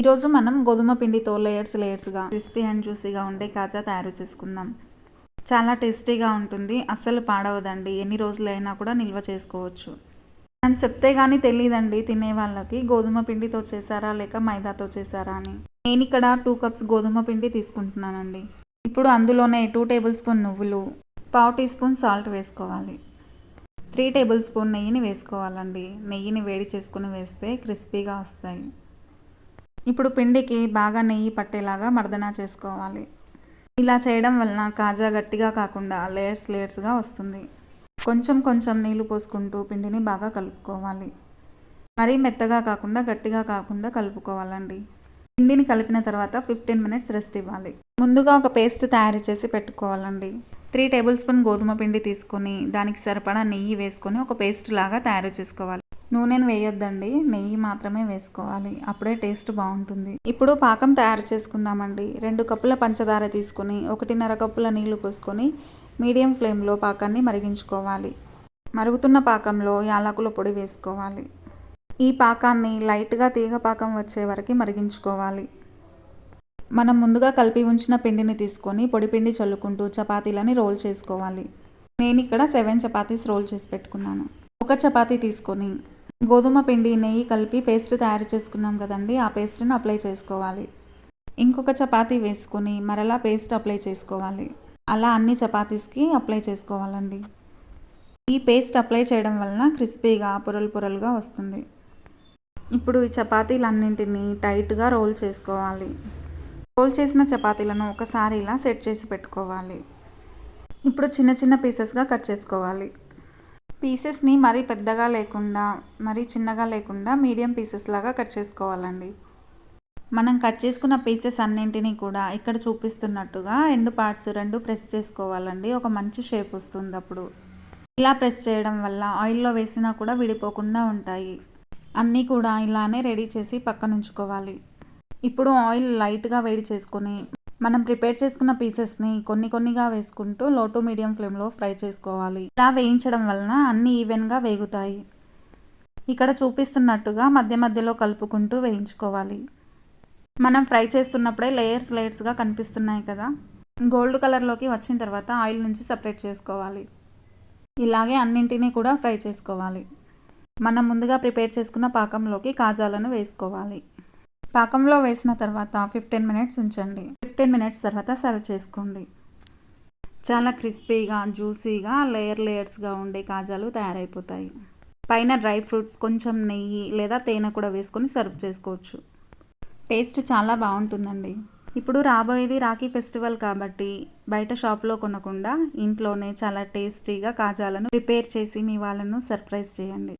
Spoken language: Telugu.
ఈరోజు మనం గోధుమ పిండితో లేయర్స్ లేయర్స్గా క్రిస్పీ అండ్ జ్యూసీగా ఉండే కాజా తయారు చేసుకుందాం. చాలా టేస్టీగా ఉంటుంది. అస్సలు పాడవదండి. ఎన్ని రోజులైనా కూడా నిల్వ చేసుకోవచ్చు. మనం చెప్తే కానీ తెలియదండి తినే వాళ్ళకి గోధుమ పిండితో చేశారా లేక మైదాతో చేశారా అని. నేను ఇక్కడ టూ కప్స్ గోధుమ పిండి తీసుకుంటున్నానండి. ఇప్పుడు అందులోనే టూ టేబుల్ స్పూన్ నువ్వులు పావు టీ స్పూన్ సాల్ట్ వేసుకోవాలి. త్రీ టేబుల్ స్పూన్ నెయ్యిని వేసుకోవాలండి. నెయ్యిని వేడి చేసుకుని వేస్తే క్రిస్పీగా వస్తాయి. ఇప్పుడు పిండికి బాగా నెయ్యి పట్టేలాగా మర్దన చేసుకోవాలి. ఇలా చేయడం వలన కాజా గట్టిగా కాకుండా లేయర్స్ లేయర్స్గా వస్తుంది. కొంచెం కొంచెం నీళ్ళు పోసుకుంటూ పిండిని బాగా కలుపుకోవాలి. మరీ మెత్తగా కాకుండా గట్టిగా కాకుండా కలుపుకోవాలండి. పిండిని కలిపిన తర్వాత ఫిఫ్టీన్ మినిట్స్ రెస్ట్ ఇవ్వాలి. ముందుగా ఒక పేస్ట్ తయారు చేసి పెట్టుకోవాలండి. త్రీ టేబుల్ స్పూన్ గోధుమ పిండి తీసుకొని దానికి సరిపడా నెయ్యి వేసుకొని ఒక పేస్ట్ లాగా తయారు చేసుకోవాలి. నూనెను వేయొద్దండి నెయ్యి మాత్రమే వేసుకోవాలి. అప్పుడే టేస్ట్ బాగుంటుంది. ఇప్పుడు పాకం తయారు చేసుకుందామండి. రెండు కప్పుల పంచదార తీసుకొని ఒకటిన్నర కప్పుల నీళ్ళు పోసుకొని మీడియం ఫ్లేమ్లో పాకాన్ని మరిగించుకోవాలి. మరుగుతున్న పాకంలో యాలకుల పొడి వేసుకోవాలి. ఈ పాకాన్ని లైట్గా తీగ పాకం వచ్చే వరకు మరిగించుకోవాలి. మనం ముందుగా కలిపి ఉంచిన పిండిని తీసుకొని పొడి పిండి చల్లుకుంటూ చపాతీలని రోల్ చేసుకోవాలి. నేను ఇక్కడ సెవెన్ చపాతీస్ రోల్ చేసి పెట్టుకున్నాను. ఒక చపాతీ తీసుకొని గోధుమ పిండి నెయ్యి కలిపి పేస్ట్ తయారు చేసుకున్నాం కదండి. ఆ పేస్ట్ని అప్లై చేసుకోవాలి. ఇంకొక చపాతీ వేసుకొని మరలా పేస్ట్ అప్లై చేసుకోవాలి. అలా అన్ని చపాతీస్కి అప్లై చేసుకోవాలండి. ఈ పేస్ట్ అప్లై చేయడం వలన క్రిస్పీగా పొరలు పొరలుగా వస్తుంది. ఇప్పుడు ఈ చపాతీలన్నింటినీ టైట్గా రోల్ చేసుకోవాలి. రోల్ చేసిన చపాతీలను ఒకసారి ఇలా సెట్ చేసి పెట్టుకోవాలి. ఇప్పుడు చిన్న చిన్న పీసెస్గా కట్ చేసుకోవాలి. పీసెస్ని మరీ పెద్దగా లేకుండా మరీ చిన్నగా లేకుండా మీడియం పీసెస్ లాగా కట్ చేసుకోవాలండి. మనం కట్ చేసుకున్న పీసెస్ అన్నింటినీ కూడా ఇక్కడ చూపిస్తున్నట్టుగా ఎండు పార్ట్స్ రెండు ప్రెస్ చేసుకోవాలండి. ఒక మంచి షేప్ వస్తుంది అప్పుడు. ఇలా ప్రెస్ చేయడం వల్ల ఆయిల్లో వేసినా కూడా విడిపోకుండా ఉంటాయి. అన్నీ కూడా ఇలానే రెడీ చేసి పక్కన ఉంచుకోవాలి ఇప్పుడు ఆయిల్ లైట్గా వేడి చేసుకొని మనం ప్రిపేర్ చేసుకున్న పీసెస్ని కొన్ని కొన్నిగా వేసుకుంటూ లో టు మీడియం ఫ్లేమ్లో ఫ్రై చేసుకోవాలి. ఇలా వేయించడం వలన అన్నీ ఈవెన్గా వేగుతాయి. ఇక్కడ చూపిస్తున్నట్టుగా మధ్య మధ్యలో కలుపుకుంటూ వేయించుకోవాలి. మనం ఫ్రై చేస్తున్నప్పుడే లేయర్స్ లేయర్స్గా కనిపిస్తున్నాయి కదా. గోల్డ్ కలర్లోకి వచ్చిన తర్వాత ఆయిల్ నుంచి సపరేట్ చేసుకోవాలి. ఇలాగే అన్నింటినీ కూడా ఫ్రై చేసుకోవాలి. మనం ముందుగా ప్రిపేర్ చేసుకున్న పాకంలోకి కాజాలను వేసుకోవాలి. పాకంలో వేసిన తర్వాత ఫిఫ్టీన్ మినిట్స్ ఉంచండి. ఫిఫ్టీన్ మినిట్స్ తర్వాత సర్వ్ చేసుకోండి. చాలా క్రిస్పీగా జ్యూసీగా లేయర్ లేయర్స్గా ఉండే కాజాలు తయారైపోతాయి. పైన డ్రై ఫ్రూట్స్ కొంచెం నెయ్యి లేదా తేనె కూడా వేసుకొని సర్వ్ చేసుకోవచ్చు. టేస్ట్ చాలా బాగుంటుందండి. ఇప్పుడు రాబోయేది రాఖీ ఫెస్టివల్ కాబట్టి బయట షాప్లో కొనకుండా ఇంట్లోనే చాలా టేస్టీగా కాజాలను ప్రిపేర్ చేసి మీ వాళ్ళను సర్ప్రైజ్ చేయండి.